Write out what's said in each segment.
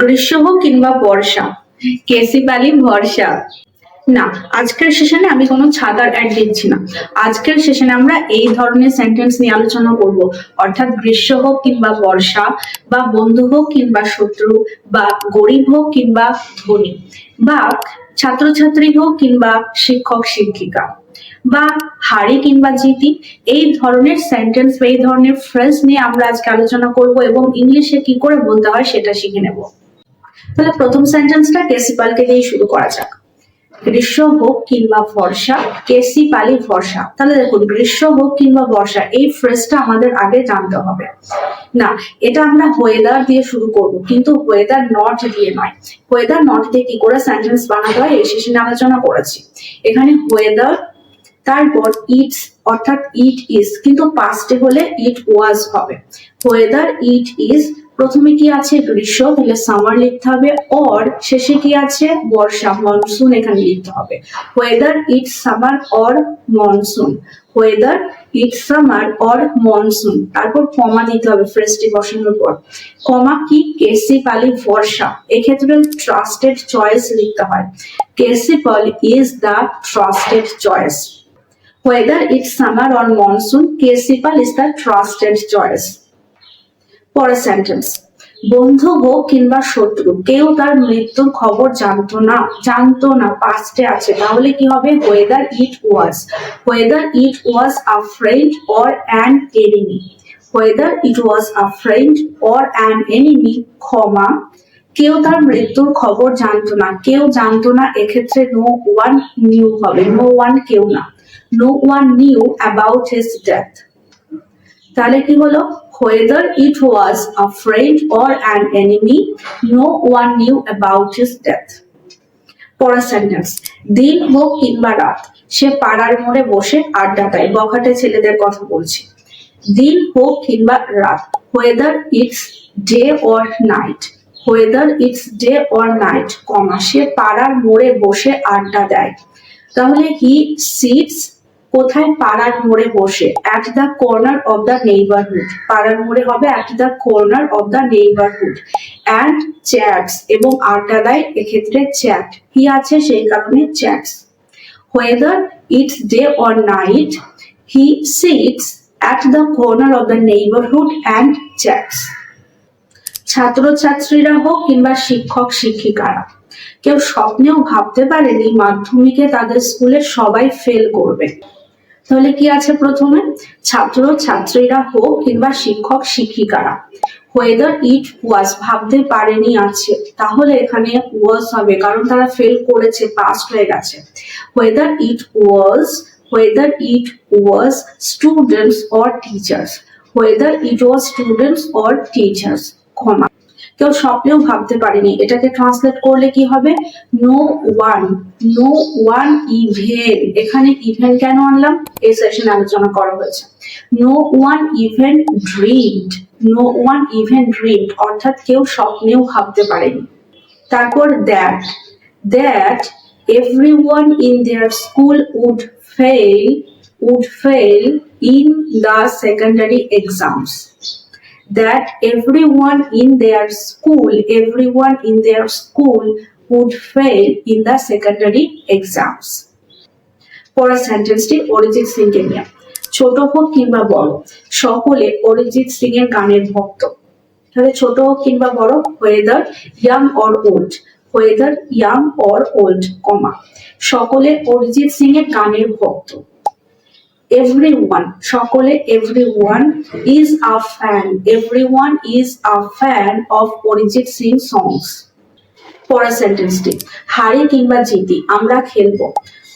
গ্রীষ্ম কিংবা বর্ষা? কেসি পালি ভরসা? না, আজকের সেশনে আমি কোনো ছাতার অ্যাড দিচ্ছি না। আজকের সেশনে আমরা এই ধরনের সেন্টেন্স নিয়ে আলোচনা করব। অর্থাৎ গ্রীষ্ম হোক কিংবা বর্ষা, বা বন্ধু হোক কিংবা শত্রু, বা গরিব হোক কিংবা ধনী, বা ছাত্রছাত্রী হোক কিংবা শিক্ষক, শিক্ষিকা, বা হারি কিংবা জিতি, এই ধরনের সেন্টেন্স বা এই ধরনের ফ্রেজ নিয়ে আমরা আজকে আলোচনা করব এবং ইংলিশে কি করে বলতে হয় সেটা শিখে নেব। তাহলে প্রথম সেন্টেন্সটা কেসিপালকে দিয়ে শুরু করা যাক। গ্রীষ্ম হোক কিংবা বর্ষা কেসি পালি ভরসা। তাহলে দেখুন, গ্রীষ্ম হোক কিংবা বর্ষা, এই ফ্রেজটা আমাদের আগে জানতে হবে। না, এটা আমরা ওয়েদার দিয়ে শুরু করব, কিন্তু ওয়েদার নট দিয়ে নয়। ওয়েদার নট দিয়ে কি করে সেন্টেন্স বানাতে হয়, এই সেশনে আলোচনা করেছি। এখানে ওয়েদার তারপর ইটস অর্থাৎ ইট ইজ কিন্তু পাস্টে হলে ইট ওয়াজ হবে। ওয়েদার ইট ইজ প্রথমে কি আছে গ্রীষ্ম তাহলে সামার লিখতে হবে অর শেষে কি আছে? বর্ষা মনসুন এখানে লিখতে হবে। Whether it summer or monsoon whether it summer or monsoon তারপর কমা দিতে হবে ফ্রেজটি বসানোর পর। কমা কি? কেসি পালি বর্ষা। এক্ষেত্রে ট্রাস্টেড চয়েস লিখতে হয়। KC Pal is the trusted choice whether it's summer or monsoon, Kesipal is the trusted choice. পরের সেন্টেন্স বন্ধু হোক কিংবা শত্রু, কেউ তার মৃত্যুর খবর জানতো না জানতো না পাস্টে আছে। তাহলে কি হবে? Whether it was whether it was a friend or an enemy whether it was a friend or an enemy comma কেউ তার মৃত্যুর খবর জানতো না। কেউ জানতো না, এক্ষেত্রে নো ওয়ান নিউ হবে। নো ওয়ান কেউ না। No one knew about his death তাহলে কি হলো? Whether it was a friend or an enemy no one knew about his death পরের সেন্টেন্স দিন হোক কিংবা রাত সে পাড়ার মোড়ে বসে আড্ডা দেয় বখাটে ছেলেদের কথা বলছি দিন হোক কিংবা রাত whether it's day or night whether it's day or night কমা সে পাড়ার মোড়ে বসে আড্ডা দেয় তাহলে হি সিটস কোথায় পাড়ার মোড়ে বসে? At the corner of the neighbourhood পাড়ার মোড়ে হবে at the corner of the neighbourhood and chats এবং আড্ডা দেয় এক্ষেত্রে চ্যাট হি আছে সেই কারণে chats whether it's day or night, he sits at the corner of the neighborhood and chats ছাত্রছাত্রীরা হোক কিংবা শিক্ষক, শিক্ষিকারা। কেউ স্বপ্নেও ভাবতে পারেনি মাধ্যমিকে তাদের স্কুলে সবাই ফেল করবে। তাহলে কি আছে প্রথমে? ছাত্র, ছাত্রীরা হোক কিংবা শিক্ষক, শিক্ষিকারা। ওয়েদার ইট ওয়াজ ভাবতে পারেনি আছে। তাহলে এখানে ওয়াজ হবে, কারণ তারা ফেল করেছে পাস্ট হয়ে গেছে। Whether it was whether it was students or teachers whether it was students or teachers comma. কেউ স্বপ্নেও ভাবতে পারেনি। এটাকে ট্রান্সলেট করলে কি হবে? No one no one even এখানে ইভেন্ট কেন আনলাম? এই সেশন আলোচনা করা হয়েছে। No one even dreamed no one even dreamed অর্থাৎ কেউ স্বপ্নেও ভাবতে পারেনি। তারপর that that everyone in their school would fail would fail in the secondary exams that everyone in their school, everyone in their school would fail in the secondary exams. পরের সেন্টেন্সটি অরিজিৎ সিং কে নিয়ে। ছোট হোক কিংবা বড়, সকলে অরিজিৎ সিং এর গানের ভক্ত। তাহলে ছোট হোক কিংবা বড় whether young or old whether young or old comma. সকলে অরিজিৎ সিং এর গানের ভক্ত। Everyone সকলে everyone is a fan everyone is a fan of Arijit Singh songs পরের সেন্টেন্সটি হারি কিংবা জিতি আমরা খেলব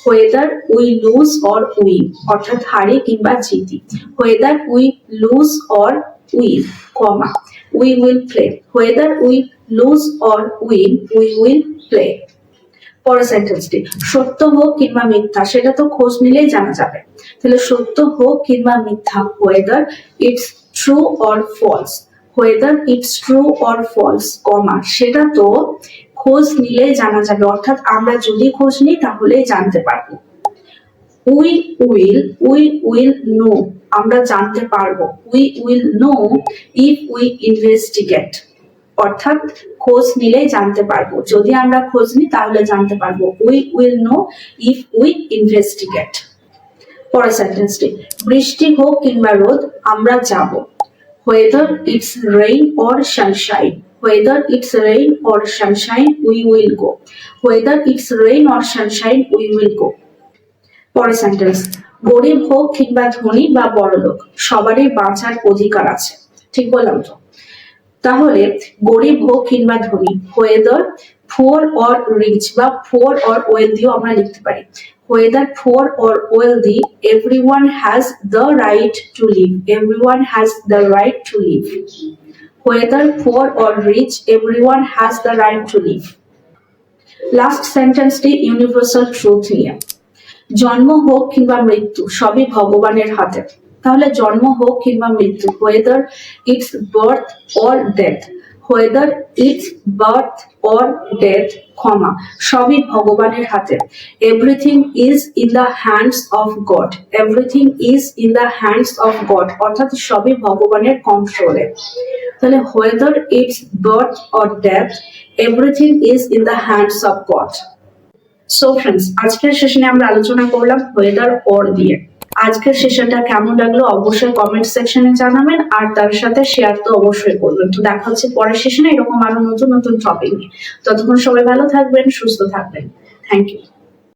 whether we lose or win অর্থাৎ হারি কিংবা জিতি whether we lose or win comma we will play whether we lose or win we will play পরের সেন্টেন্সটি সত্য হোক কিংবা মিথ্যা, সেটা তো খোঁজ নিলেই জানা যাবে। তাহলে সত্য হোক কিংবা মিথ্যা whether it's true or false whether it's true or false comma সেটা তো খোঁজ নিলেই জানা যাবে। অর্থাৎ আমরা যদি খোঁজ নিই, তাহলেই জানতে পারব। We will we will know আমরা জানতে পারব। We will know if we investigate অর্থাৎ খোঁজ নিলে জানতে পারব। যদি আমরা খোঁজ নিই, তাহলে জানতে পারব। We will know if we investigate পরের সেন্টেন্সটি বৃষ্টি হোক কিংবা রোদ, আমরা যাব। Whether it's rain or sunshine whether it's rain or sunshine, we will go. Whether it's rain or sunshine, we will go. পরের সেন্টেন্স গরিব হোক কিংবা ধনী বা বড়লোক, সবারই বাঁচার অধিকার আছে। ঠিক বললাম তো? তাহলে গরিব হোক কিংবা ধনী ওয়েদার ফোর অর রিচ বা ফোর অর ওয়েলদিও আমরা লিখতে পারি। Whether poor or wealthy everyone has the right to live everyone has the right to live whether poor or rich everyone has the right to live last সেন্টেন্সটি universal truth নিয়ে। জন্ম হোক কিংবা মৃত্যু, সবই ভগবানের হাতে। তাহলে জন্ম হোক কিংবা মৃত্যু whether it's birth or death whether it's birth or death comma সবই ভগবানের হাতে। Everything is in the hands of God everything is in the hands of God অর্থাৎ সবই ভগবানের কন্ট্রোলে তাহলে whether it's birth or death everything is in the hands of God so friends আজকের সেশনে আমরা আলোচনা করলাম ওয়েদার অর দিয়ে। আজকের সেশনটা কেমন লাগল অবশ্যই কমেন্ট সেকশনে জানাবেন, আর তার সাথে শেয়ার তো অবশ্যই করবেন। তো দেখা হচ্ছে পরের সেশনে এরকম আরও নতুন নতুন টপিক নিয়ে। ততক্ষণ সবাই ভালো থাকবেন, সুস্থ থাকবেন। Thank you